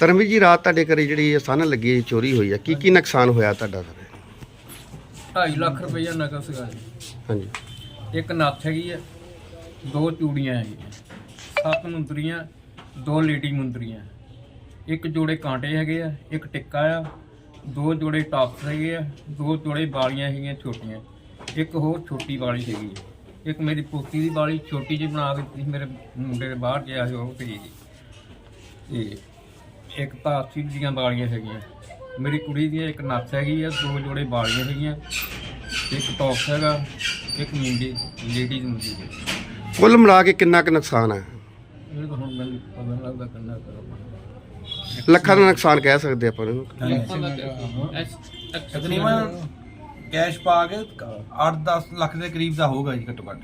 ਧਰਮਵੀਰ ਜੀ ਰਾਤ ਤੁਹਾਡੇ ਘਰੇ ਜਿਹੜੀ ਇਹ ਸਨ ਲੱਗੀ ਹੈ, ਚੋਰੀ ਹੋਈ ਹੈ। ਕੀ ਕੀ ਨੁਕਸਾਨ ਹੋਇਆ ਤੁਹਾਡਾ ਸਰ 2.5 ਲੱਖ ਰੁਪਈਆ ਨਕਦ ਸੀਗਾ ਜੀ। ਹਾਂਜੀ। ਇੱਕ ਨੱਥ ਹੈਗੀ ਆ ਦੋ ਚੂੜੀਆਂ ਹੈਗੀਆਂ। ਸੱਤ ਮੁੰਦਰੀਆਂ ਦੋ ਲੇਡੀ ਮੁੰਦਰੀਆਂ। ਇੱਕ ਜੋੜੇ ਕਾਂਟੇ ਹੈਗੇ ਆ ਇੱਕ ਟਿੱਕਾ ਆ ਦੋ ਜੋੜੇ ਟਾਪਸ ਹੈਗੇ ਆ ਦੋ ਜੋੜੇ ਬਾਲੀਆਂ ਹੈਗੀਆਂ ਛੋਟੀਆਂ। ਇੱਕ ਹੋਰ ਛੋਟੀ ਬਾਲੀ ਹੈਗੀ ਆ। ਇੱਕ ਮੇਰੀ ਪੋਤੀ ਦੀ ਬਾਲੀ ਛੋਟੀ ਜਿਹੀ ਬਣਾ ਕੇ ਦਿੱਤੀ ਸੀ, ਮੇਰੇ ਮੁੰਡੇ ਦੇ ਬਾਹਰ ਗਿਆ ਸੀ ਉਹ ਤੇ ਤੇ ਇੱਕ ਤਾਂ ਅੱਸੀ ਦੀਆਂ ਬਾਲੀਆਂ ਹੈਗੀਆਂ। ਮੇਰੀ ਕੁੜੀ ਦੀਆਂ ਇੱਕ ਨੱਥ ਹੈਗੀ ਆ ਦੋ ਜੋੜੇ ਬਾਲੀਆਂ ਹੈਗੀਆਂ। ਇੱਕ ਟੌਪ ਹੈਗਾ ਇੱਕ ਮੁੰਡੀ ਲੇਡੀਜ਼ ਮੁੰਡੀ ਹੈ ਕੁੱਲ ਮਿਲਾ ਕੇ ਕਿੰਨਾ ਕੁ ਨੁਕਸਾਨ ਹੈ? ਇਹ ਤਾਂ ਹੁਣ ਮੈਨੂੰ ਪਤਾ ਨਹੀਂ ਲੱਗਦਾ ਕਿੰਨਾ ਕਰੋ ਲੱਖਾਂ ਦਾ ਨੁਕਸਾਨ ਕਹਿ ਸਕਦੇ ਆਪਾਂ ਇਹਨੂੰ। ਤਕਰੀਬਨ ਕੈਸ਼ ਪਾ ਕੇ 8-10 ਲੱਖ ਦੇ ਕਰੀਬ ਦਾ ਹੋਊਗਾ ਜੀ ਘੱਟੋ ਘੱਟ।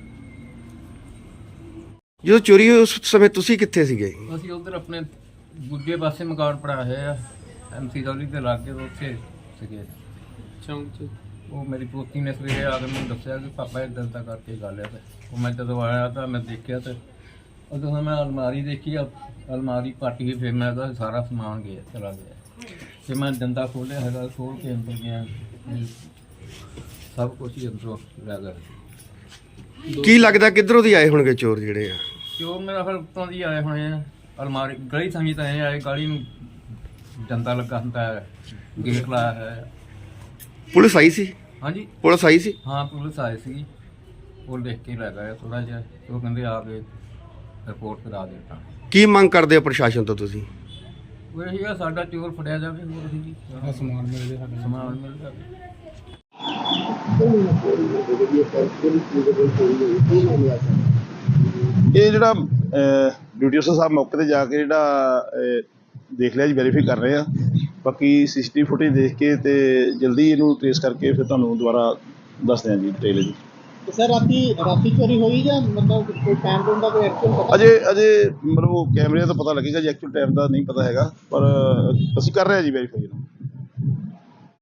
ਜਦੋਂ ਚੋਰੀ ਹੋਈ ਉਸ ਸਮੇਂ ਤੁਸੀਂ ਕਿੱਥੇ ਸੀਗੇ? ਅਸੀਂ ਉਧਰ ਆਪਣੇ ਦੂਜੇ ਪਾਸੇ ਮਕਾਨ ਪੜਾ ਹੈ ਐਮਸੀ ਦੌਲੀ ਦੇ ਲਾਗੇ ਉੱਥੇ ਸੀਗੇ। ਚੌਂਕ ਚ। ਉਹ ਮੇਰੀ ਪੋਤੀ ਨੇ ਸਵੇਰੇ ਆ ਕੇ ਮੈਨੂੰ ਦੱਸਿਆ ਕਿ ਪਾਪਾ ਇਦਾਂ ਦਾ ਕਰਕੇ ਗੱਲ ਹੈ ਤੇ ਉਹ ਮੈਂ ਜਦੋਂ ਆਇਆ ਤਾਂ ਮੈਂ ਦੇਖਿਆ ਤੇ ਉਦੋਂ ਮੈਂ ਅਲਮਾਰੀ ਦੇਖੀ ਆ ਅਲਮਾਰੀ ਪਾਟੀ ਗਈ ਫਿਰ ਮੈਂ ਉਹਦਾ ਸਾਰਾ ਸਮਾਨ ਗਿਆ ਚਲਾ ਗਿਆ। ਤੇ ਮੈਂ ਡੰਡਾ ਖੋਲਿਆ ਹੈਗਾ ਖੋਲ ਕੇ ਅੰਦਰ ਗਿਆ। ਤੇ ਸਭ ਕੁਝ ਹੀ ਅੰਦਰੋਂ ਲੈ ਗਿਆ। ਕੀ ਲੱਗਦਾ ਕਿੱਧਰੋਂ ਦੀ ਆਏ ਹੋਣਗੇ ਚੋਰ ਜਿਹੜੇ ਆ? ਜੋ ਮੇਰਾ ਫਿਰ ਉੱਤੋਂ ਦੀ ਆਏ ਹੋਏ ਆ। ਅਲਮਾਰੀ ਗਲੀ ਸੰਗੀ ਤਾਂ ਇਹ ਆਏ ਗਲੀ ਨੂੰ ਜੰਦਾ ਲੱਗਾ ਹੁੰਦਾ ਹੈ ਗੇਟ ਲਾਇਆ ਹੈ। ਪੁਲਿਸ ਆਈ ਸੀ? ਹਾਂਜੀ। ਪੁਲਿਸ ਆਈ ਸੀ? ਹਾਂ ਪੁਲਿਸ ਆਈ ਸੀ ਉਹ ਦੇਖ ਕੇ ਲੈ ਗਏ ਥੋੜਾ ਜਿਹਾ। ਉਹ ਕਹਿੰਦੇ ਆ ਕੇ ਰਿਪੋਰਟ ਕਰਾ ਦਿੱਤਾ। ਕੀ ਮੰਗ ਕਰਦੇ ਹੋ ਪ੍ਰਸ਼ਾਸਨ ਤੋਂ ਤੁਸੀਂ? ਉਹ ਇਹੀ ਆ ਸਾਡਾ ਚੋਰ ਫੜਿਆ ਜਾਵੇ ਹੋਰ ਅਸੀਂ ਜੀ ਸਮਾਨ ਮਿਲ ਜਾਵੇ ਸਮਾਨ ਮਿਲ ਜਾਵੇ। ਇਹ ਜਿਹੜਾ ਡਿਊਟੀ ਅਫਸਰ ਸਾਹਿਬ ਮੌਕੇ ਤੇ ਜਾ ਕੇ ਜਿਹੜਾ ਦੇਖ ਲਿਆ ਜੀ ਵੈਰੀਫਾਈ ਕਰ ਰਹੇ ਆ। ਬਾਕੀ ਸੀਸੀਟੀਵੀ ਫੁਟੇਜ ਦੇਖ ਕੇ ਤੇ ਜਲਦੀ ਇਹਨੂੰ ਟ੍ਰੇਸ ਕਰਕੇ ਫਿਰ ਤੁਹਾਨੂੰ ਦੁਬਾਰਾ ਦੱਸਦੇ ਹਾਂ ਜੀ ਡਿਟੇਲ ਤੇ ਸਰ ਰਾਤੀ ਰਾਤੀ ਚੋਰੀ ਹੋਈ ਜਾਂ ਮਤਲਬ ਕੋਈ ਟਾਈਮ ਟੂਮ ਦਾ ਕੋਈ ਐਕਚੁਅਲ ਪਤਾ? ਅਜੇ ਅਜੇ ਮਤਲਬ ਉਹ ਕੈਮਰੇ ਤੋਂ ਪਤਾ ਲੱਗੇਗਾ ਜੀ ਐਕਚੁਅਲ ਟਾਈਮ ਦਾ ਨਹੀਂ ਪਤਾ ਹੈਗਾ ਪਰ ਅਸੀਂ ਕਰ ਰਹੇ ਹਾਂ ਜੀ ਵੈਰੀਫਾਈ ਇਹਨੂੰ।